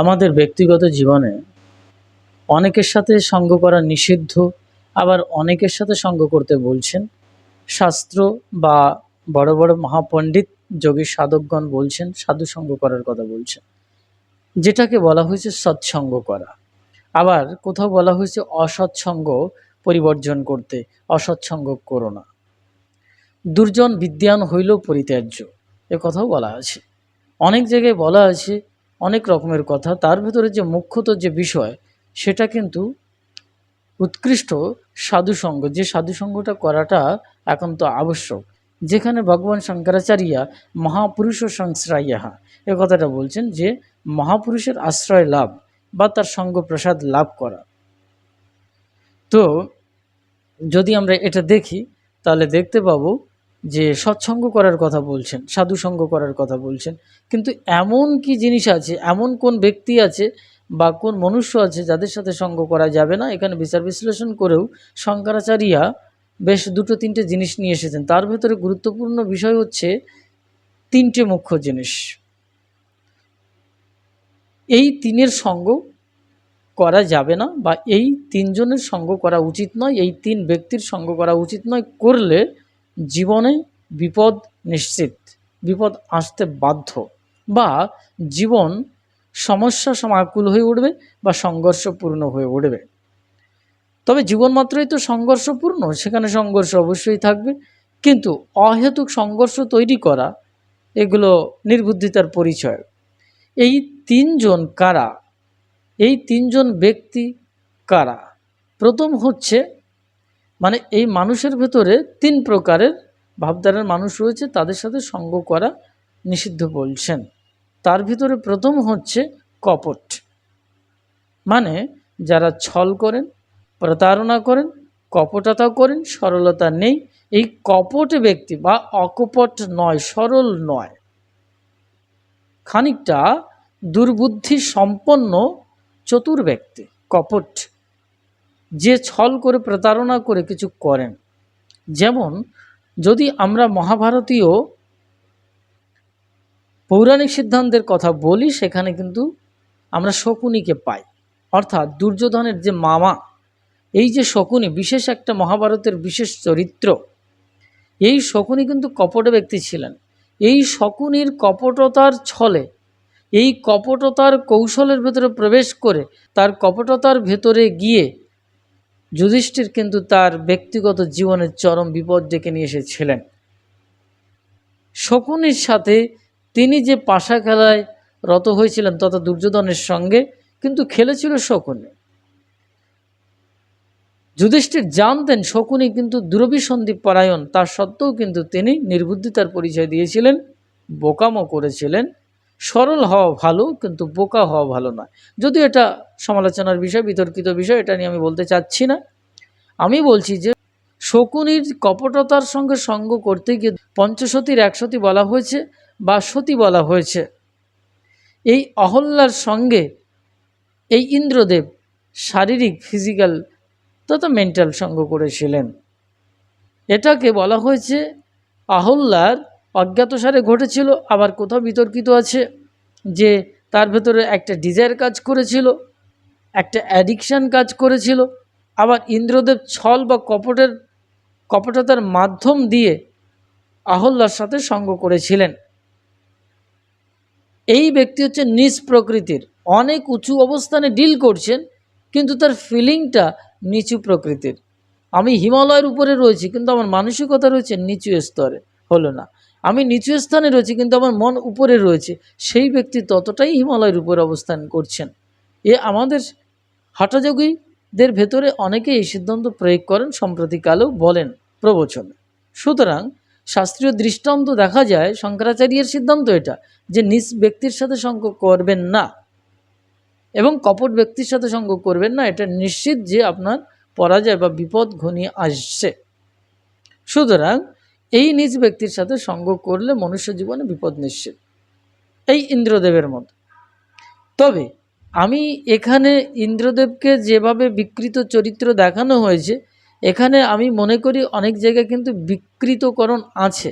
আমাদের ব্যক্তিগত জীবনে অনেকের সাথে সঙ্গ করা নিষিদ্ধ, আবার অনেকের সাথে সঙ্গ করতে বলছেন। শাস্ত্র বা বড় বড় মহাপণ্ডিত যোগী সাধকগণ বলছেন, সাধু সঙ্গ করার কথা বলছেন। যেটাকে বলা হয়েছে সৎসঙ্গ করা। আবার কোথাও বলা হয়েছে অসৎসঙ্গ পরিবর্জন করতে, অসৎসঙ্গ করো না। দুর্জন বিদ্যান হইলেও পরিত্যাজ্য, এ কথাও বলা আছে। অনেক জায়গায় বলা আছে অনেক রকমের কথা। তার ভিতরে যে মুখ্যত যে বিষয়, সেটা কিন্তু উৎকৃষ্ট সাধুসঙ্গ যে সাধুসঙ্গটা করাটা একান্ত আবশ্যক। যেখানে ভগবান শঙ্করাচার্যা মহাপুরুষ ও সংশ্রয়াহা এ কথাটা বলছেন যে, মহাপুরুষের আশ্রয় লাভ বা তার সঙ্গ প্রসাদ লাভ করা। তো, যদি আমরা এটা দেখি, তাহলে দেখতে পাবো যে সৎসঙ্গ করার কথা বলছেন, সাধুসঙ্গ করার কথা বলছেন, কিন্তু এমন কি জিনিস আছে, এমন কোন ব্যক্তি আছে বা কোন মনুষ্য আছে যাদের সাথে সঙ্গ করা যাবে না? এখানে বিচার বিশ্লেষণ করেও শঙ্করাচার্যা বেশ দুটো তিনটে জিনিস নিয়ে এসেছেন। তার ভেতরে গুরুত্বপূর্ণ বিষয় হচ্ছে তিনটে মুখ্য জিনিস। এই তিনের সঙ্গ করা যাবে না বা এই তিনজনের সঙ্গ করা উচিত নয়, এই তিন ব্যক্তির সঙ্গ করা উচিত নয়, করলে জীবনে বিপদ নিশ্চিত, বিপদ আসতে বাধ্য বা জীবন সমস্যা সমাকুল হয়ে উঠবে বা সংঘর্ষপূর্ণ হয়ে উঠবে। তবে জীবন মাত্রই তো সংঘর্ষপূর্ণ, সেখানে সংঘর্ষ অবশ্যই থাকবে। কিন্তু অহেতুক সংঘর্ষ তৈরি করা, এগুলো নির্বুদ্ধিতার পরিচয়। এই তিনজন কারা? এই তিনজন ব্যক্তি কারা? প্রথম হচ্ছে মানে এই মানুষের ভেতরে তিন প্রকারের ভাবধারার মানুষ রয়েছে, তাদের সাথে সঙ্গ করা নিষিদ্ধ বলছেন। তার ভিতরে প্রথম হচ্ছে কপট। মানে যারা ছল করেন, প্রতারণা করেন কপটতা করেন, সরলতা নেই, এই কপট ব্যক্তি বা অকপট নয়, সরল নয়। খানিকটা দুর্বুদ্ধি সম্পন্ন চতুর ব্যক্তি, কপট যে ছল করে প্রতারণা করে কিছু করেন। যেমন, যদি আমরা মহাভারতীয় পৌরাণিক সিদ্ধান্তের কথা বলি, সেখানে কিন্তু আমরা শকুনিকে পাই। অর্থাৎ দুর্যোধনের যে মামা, এই যে শকুনি, বিশেষ একটা মহাভারতের বিশেষ চরিত্র, এই শকুনি কিন্তু কপট ব্যক্তি ছিলেন। এই শকুনির কপটতার ছলে, এই কপটতার কৌশলের ভেতরে প্রবেশ করে, তার কপটতার ভেতরে গিয়ে যুধিষ্ঠির কিন্তু তার ব্যক্তিগত জীবনের চরম বিপদ ডেকে নিয়ে এসেছিলেন। শকুনির সাথে তিনি যে পাশা খেলায় রত হয়েছিলেন তথা দুর্যোধনের সঙ্গে কিন্তু খেলেছিল শকুনি। যুধিষ্ঠির জানতেন শকুনি কিন্তু দুরভিসন্ধি পরায়ণ, তার সত্ত্বেও কিন্তু তিনি নির্বুদ্ধিতার পরিচয় দিয়েছিলেন, বোকামো করেছিলেন সরল হওয়া ভালো, কিন্তু বোকা হওয়া ভালো নয়। যদিও এটা সমালোচনার বিষয়, বিতর্কিত বিষয়, এটা নিয়ে আমি বলতে চাচ্ছি না। আমি বলছি যে, শকুনির কপটতার সঙ্গে সঙ্গ করতে গিয়ে পঞ্চসতীর একসতী বলা হয়েছে বা সতী বলা হয়েছে। এই অহল্যার সঙ্গে এই ইন্দ্রদেব শারীরিক, ফিজিক্যাল, তথা মেন্টাল সঙ্গ করেছিলেন। এটাকে বলা হয়েছে আহল্যার অজ্ঞাতসারে ঘটেছিল, আবার কোথাও বিতর্কিত আছে যে তার ভেতরে একটা ডিজায়ার কাজ করেছিল, একটা অ্যাডিকশান কাজ করেছিল, আবার ইন্দ্রদেব ছল বা কপটের, কপটতার মাধ্যম দিয়ে আহল্যার সাথে সঙ্গ করেছিলেন। এই ব্যক্তি হচ্ছে নিজ প্রকৃতির। অনেক উঁচু অবস্থানে ডিল করছেন, কিন্তু তার ফিলিংটা নিচু প্রকৃতির। আমি হিমালয়ের উপরে রয়েছি, কিন্তু আমার মানসিকতা রয়েছে নিচু স্তরে, হলো না। আমি নিচু স্থানে রয়েছি, কিন্তু আমার মন উপরে রয়েছে। সেই ব্যক্তি ততটাই হিমালয়ের উপরে অবস্থান করছেন। এ আমাদের হাঁটাযোগীদের ভেতরে অনেকে এই সিদ্ধান্ত প্রয়োগ করেন সম্প্রতিকালেও বলেন প্রবচনে। সুতরাং শাস্ত্রীয় দৃষ্টান্ত দেখা যায়, শঙ্করাচার্যের সিদ্ধান্ত এটা, যে নিজ ব্যক্তির সাথে সঙ্গ করবেন না এবং কপট ব্যক্তির সাথে সঙ্গ করবেন না, এটা নিশ্চিত যে আপনার পরাজয় বা বিপদ ঘনিয়ে আসছে। সুতরাং এই নিজ ব্যক্তির সাথে সঙ্গ করলে মনুষ্য জীবনে বিপদ নিশ্চিত। এই ইন্দ্রদেবের মতো। তবে আমি এখানে ইন্দ্রদেবকে যেভাবে বিকৃত চরিত্র দেখানো হয়েছে, এখানে আমি মনে করি অনেক জায়গায় কিন্তু বিকৃতকরণ আছে।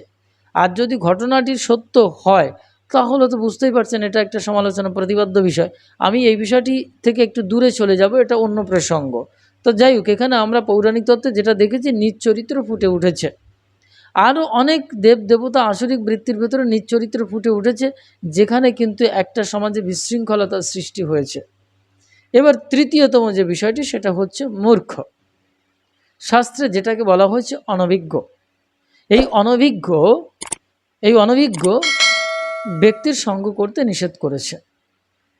আর যদি ঘটনাটি সত্য হয়, তাহলে তো বুঝতেই পারছেন এটা একটা সমালোচনা প্রতিবাদ্য বিষয়। আমি এই বিষয়টি থেকে একটু দূরে চলে যাব, এটা অন্য প্রসঙ্গ। তো যাই হোক, এখানে আমরা পৌরাণিক তত্ত্বে যেটা দেখেছি, নিজ চরিত্র ফুটে উঠেছে। আরও অনেক দেব দেবতা আসরিক বৃত্তির ভেতরে নিজ চরিত্র ফুটে উঠেছে, যেখানে কিন্তু একটা সমাজে বিশৃঙ্খলতার সৃষ্টি হয়েছে। এবার তৃতীয়তম যে বিষয়টি, সেটা হচ্ছে মূর্খ। শাস্ত্রে যেটাকে বলা হয়েছে অনভিজ্ঞ। এই অনভিজ্ঞ এই অনভিজ্ঞ ব্যক্তির সঙ্গ করতে নিষেধ করেছে।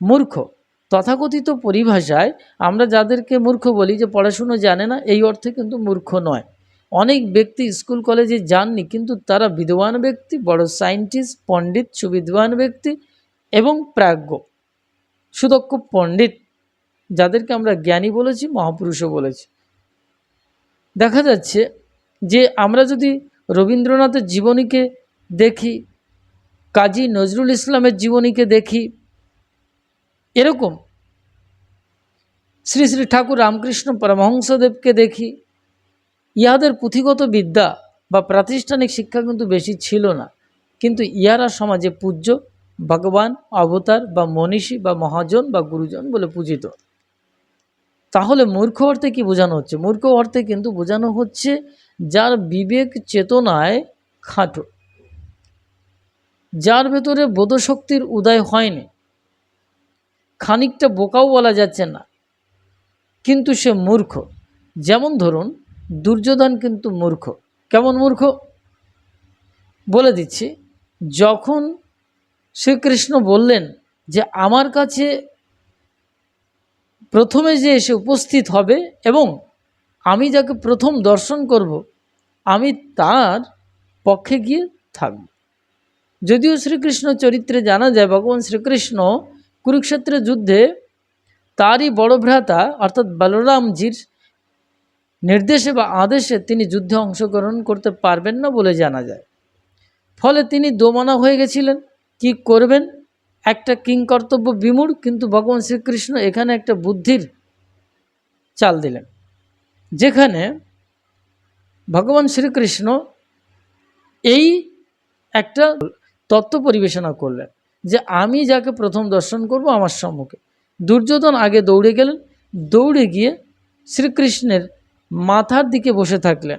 মূর্খ, তথাকথিত পরিভাষায় আমরা যাদেরকে মূর্খ বলি যে পড়াশুনো জানে না, এই অর্থে কিন্তু মূর্খ নয়। অনেক ব্যক্তি স্কুল কলেজে যাননি, কিন্তু তারা বিদ্বান ব্যক্তি, বড় সায়েন্টিস্ট, পণ্ডিত, সুবিদ্বান ব্যক্তি এবং প্রাজ্ঞ, সুদক্ষ পণ্ডিত, যাদেরকে আমরা জ্ঞানী বলেছি, মহাপুরুষও বলেছি। দেখা যাচ্ছে যে আমরা যদি রবীন্দ্রনাথের জীবনীকে দেখি, কাজী নজরুল ইসলামের জীবনীকে দেখি, এরকম শ্রী শ্রী ঠাকুর রামকৃষ্ণ পরমহংসদেবকে দেখি ইহাদের পুঁথিগত বিদ্যা বা প্রাতিষ্ঠানিক শিক্ষা কিন্তু বেশি ছিল না। কিন্তু ইহারা সমাজে পূজ্য, ভগবান, অবতার বা মনীষী বা মহাজন বা গুরুজন বলে পূজিত। তাহলে মূর্খ অর্থে কি বোঝানো হচ্ছে? মূর্খ অর্থে কিন্তু বোঝানো হচ্ছে যার বিবেক চেতনায় খাটো। যার ভেতরে বোধশক্তির উদয় হয়নি। খানিকটা বোকাও বলা যাচ্ছে না। কিন্তু সে মূর্খ। যেমন ধরুন দুর্যোধন কিন্তু মূর্খ। কেমন মূর্খ? বলে দিচ্ছি, যখন শ্রীকৃষ্ণ বললেন যে আমার কাছে প্রথমে যে এসে উপস্থিত হবে এবং আমি যাকে প্রথম দর্শন করব, আমি তার পক্ষে গিয়ে থাকব। যদিও শ্রীকৃষ্ণ চরিত্রে জানা যায়, ভগবান শ্রীকৃষ্ণ কুরুক্ষেত্রের যুদ্ধে তারই বড় ভ্রাতা অর্থাৎ বলরামজির নির্দেশে বা আদেশে তিনি যুদ্ধে অংশগ্রহণ করতে পারবেন না বলে জানা যায়। ফলে তিনি দোমানা হয়ে গেছিলেন। কি করবেন? একটা কিং কর্তব্য বিমূঢ়, কিন্তু ভগবান শ্রীকৃষ্ণ এখানে একটা বুদ্ধির চাল দিলেন, যেখানে ভগবান শ্রীকৃষ্ণ এই একটা তত্ত্ব পরিবেশনা করলেন যে আমি যাকে প্রথম দর্শন করব আমার সম্মুখে। দুর্যোধন আগে দৌড়ে গেলেন। দৌড়ে গিয়ে শ্রীকৃষ্ণের মাথার দিকে বসে থাকলেন।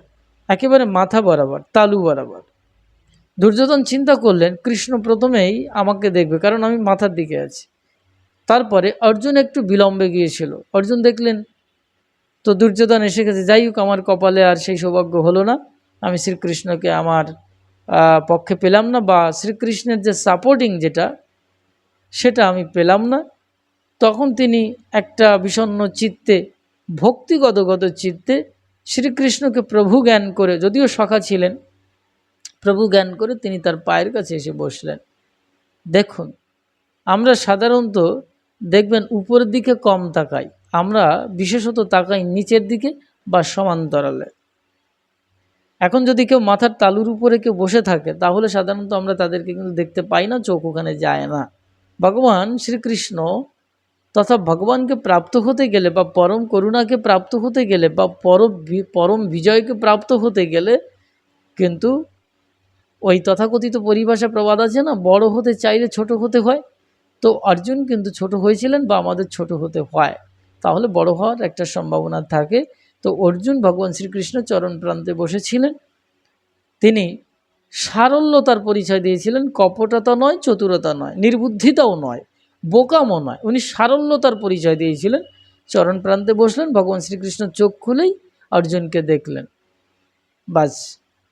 একেবারে মাথা বরাবর, তালু বরাবর। দুর্যোধন চিন্তা করলেন, কৃষ্ণ প্রথমেই আমাকে দেখবে, কারণ আমি মাথার দিকে আছি। তারপরে অর্জুন একটু বিলম্বে গিয়েছিল। অর্জুন দেখলেন, তো দুর্যোধন এসে গেছে, যাই হোক, আমার কপালে আর সেই সৌভাগ্য হলো না। আমি শ্রীকৃষ্ণকে আমার পক্ষে পেলাম না, বা শ্রীকৃষ্ণের যে সাপোর্টিং যেটা, সেটা আমি পেলাম না। তখন তিনি একটা বিষণ্ন চিত্তে ভক্তিগতগত চিত্তে শ্রীকৃষ্ণকে প্রভু জ্ঞান করে, যদিও সখা ছিলেন, প্রভু জ্ঞান করে তিনি তার পায়ের কাছে এসে বসলেন। দেখুন, আমরা সাধারণত দেখবেন উপরের দিকে কম তাকাই, আমরা বিশেষত তাকাই নিচের দিকে বা সমান্তরালে এখন যদি কেউ মাথার তালুর উপরে কেউ বসে থাকে, তাহলে সাধারণত আমরা তাদেরকে কিন্তু দেখতে পাই না, চোখ ওখানে যায় না। ভগবান শ্রীকৃষ্ণ তথা ভগবানকে প্রাপ্ত হতে গেলে বা পরম করুণাকে প্রাপ্ত হতে গেলে বা পরম পরম বিজয়কে প্রাপ্ত হতে গেলে কিন্তু ওই তথাকথিত পরিভাষা প্রবাদ আছে না, বড় হতে চাইলে ছোট হতে হয়। তো অর্জুন কিন্তু ছোট হয়েছিলেন বা আমাদের ছোট হতে হয়। তাহলে বড় হওয়ার একটা সম্ভাবনা থাকে। তো অর্জুন ভগবান শ্রীকৃষ্ণ চরণ প্রান্তে বসেছিলেন। তিনি সারল্যতার পরিচয় দিয়েছিলেন, কপটতা নয়, চতুরতা নয়, নির্বুদ্ধিতাও নয়। বোকামও নয়। উনি সারল্যতার পরিচয় দিয়েছিলেন। চরণ প্রান্তে বসলেন, ভগবান শ্রীকৃষ্ণ চোখ খুলেই অর্জুনকে দেখলেন। বাস,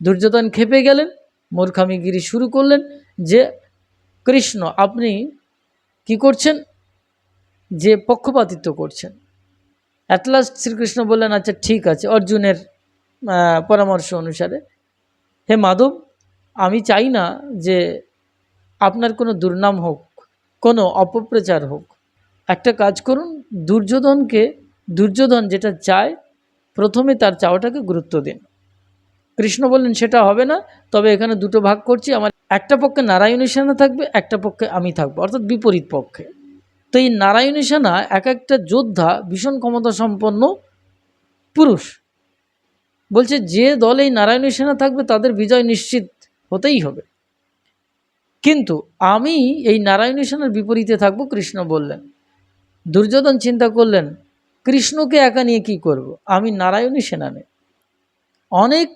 দুর্যোধন খেপে গেলেন, মূর্খামিগিরি শুরু করলেন যে, কৃষ্ণ, আপনি কি করছেন? যে পক্ষপাতিত্ব করছেন। অ্যাট লাস্ট শ্রীকৃষ্ণ বললেন আচ্ছা ঠিক আছে, অর্জুনের পরামর্শ অনুসারে। হে মাধব, আমি চাই না যে আপনার কোনো দুর্নাম হোক কোনো অপপ্রচার হোক। একটা কাজ করুন, দুর্যোধনকে, দুর্যোধন যেটা চায়, প্রথমে তার চাওয়াটাকে গুরুত্ব দিন। কৃষ্ণ বললেন, সেটা হবে না, তবে এখানে দুটো ভাগ করছি, আমার একটা পক্ষে নারায়ণী সেনা থাকবে, একটা পক্ষে আমি থাকব। অর্থাৎ বিপরীত পক্ষে। তো এই নারায়ণী সেনা এক একটা যোদ্ধা ভীষণ ক্ষমতা সম্পন্ন পুরুষ। বলছে, যে দল এই নারায়ণী সেনা থাকবে, তাদের বিজয় নিশ্চিত হতেই হবে। কিন্তু আমি এই নারায়ণী সেনার বিপরীতে থাকব কৃষ্ণ বললেন। দুর্যোধন চিন্তা করলেন, কৃষ্ণকে একা নিয়ে কি করব। আমি নারায়ণী সেনা নেই। অনেক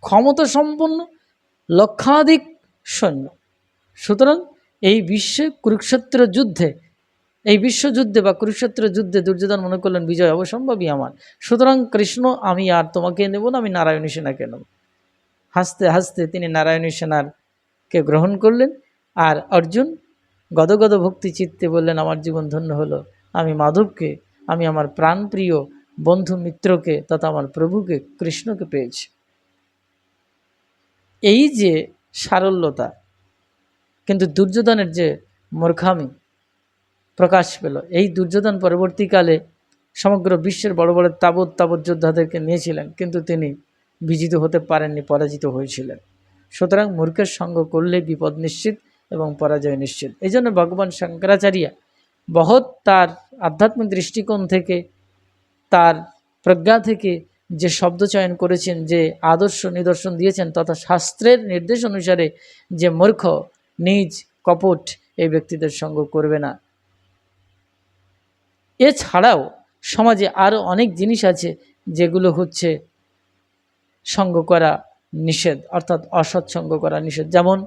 ক্ষমতা সম্পন্ন লক্ষাধিক সৈন্য। সুতরাং এই বিশ্বে কুরুক্ষেত্র যুদ্ধে, এই বিশ্বযুদ্ধে বা কুরুক্ষেত্র যুদ্ধে দুর্যোধন মনে করলেন, বিজয় অবসম্ভবই আমার। সুতরাং কৃষ্ণ, আমি আর তোমাকে নেব না, আমি নারায়ণী সেনাকে নেব। হাসতে হাসতে তিনি নারায়ণী সেনারকে গ্রহণ করলেন? আর অর্জুন? গদগদ ভক্তি চিত্তে বললেন, আমার জীবন ধন্য হলো। আমি মাধবকে, আমি আমার প্রাণপ্রিয় বন্ধু মিত্রকে, তথা আমার প্রভুকে, কৃষ্ণকে পেয়েছি। এই যে সারল্যতা, কিন্তু দুর্যোধনের যে মূর্খামি প্রকাশ পেল, এই দুর্যোধন পরবর্তীকালে সমগ্র বিশ্বের বড় বড় তাবৎ তাবৎ যোদ্ধাদেরকে নিয়েছিলেন, কিন্তু তিনি বিজিত হতে পারেননি, পরাজিত হয়েছিলেন। সুতরাং মূর্খের সঙ্গ করলে বিপদ নিশ্চিত এবং পরাজয় নিশ্চিত। এই জন্য ভগবান শঙ্করাচার্য বহৎ তার আধ্যাত্মিক দৃষ্টিকোণ থেকে, তার প্রজ্ঞা থেকে যে শব্দ চয়ন করেছেন, যে আদর্শ নিদর্শন দিয়েছেন, তথা শাস্ত্রের নির্দেশ অনুসারে যে মূর্খ, নিজ, কপট এই ব্যক্তিদের সঙ্গ করবে না। এছাড়াও সমাজে আরও অনেক জিনিস আছে যেগুলো হচ্ছে সঙ্গ করা নিষেধ, অর্থাৎ অসৎসঙ্গ করা নিষেধ। যেমন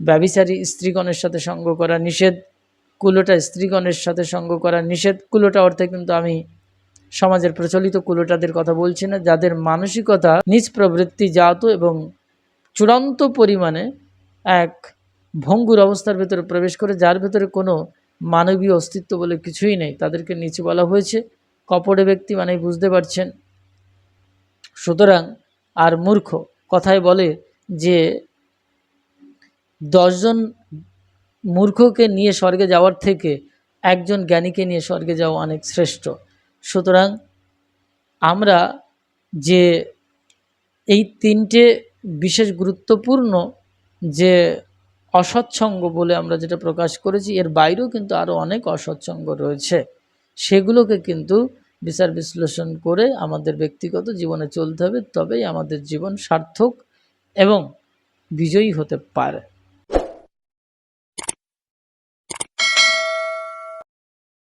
ব্যবিচারী স্ত্রীগণের সাথে সঙ্গ করা নিষেধ, কুলোটা স্ত্রীগণের সাথে সঙ্গ করা নিষেধ। কুলোটা অর্থে কিন্তু আমি সমাজের প্রচলিত কুলোটাদের কথা বলছি না, যাদের মানসিকতা নিজ প্রবৃত্তি জাত এবং চূড়ান্ত পরিমাণে এক ভঙ্গুর অবস্থার ভেতরে প্রবেশ করে, যার ভেতরে কোনো মানবীয় অস্তিত্ব বলে কিছুই নেই। তাদেরকে নিচে বলা হয়েছে। কপড়ে ব্যক্তি মানে বুঝতে পারছেন। সুতরাং আর মূর্খ কথায় বলে যে, দশজন মূর্খকে নিয়ে স্বর্গে যাওয়ার থেকে একজন জ্ঞানীকে নিয়ে স্বর্গে যাওয়া অনেক শ্রেষ্ঠ। সুতরাং আমরা যে এই তিনটে বিশেষ গুরুত্বপূর্ণ যে অসৎসঙ্গ বলে আমরা যেটা প্রকাশ করেছি, এর বাইরেও কিন্তু আরও অনেক অসৎসঙ্গ রয়েছে। সেগুলোকে কিন্তু বিচার বিশ্লেষণ করে আমাদের ব্যক্তিগত জীবনে চলতে হবে, তবেই আমাদের জীবন সার্থক এবং বিজয়ী হতে পারে।